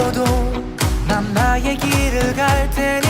뛰어도 난 나의 길을 갈 테니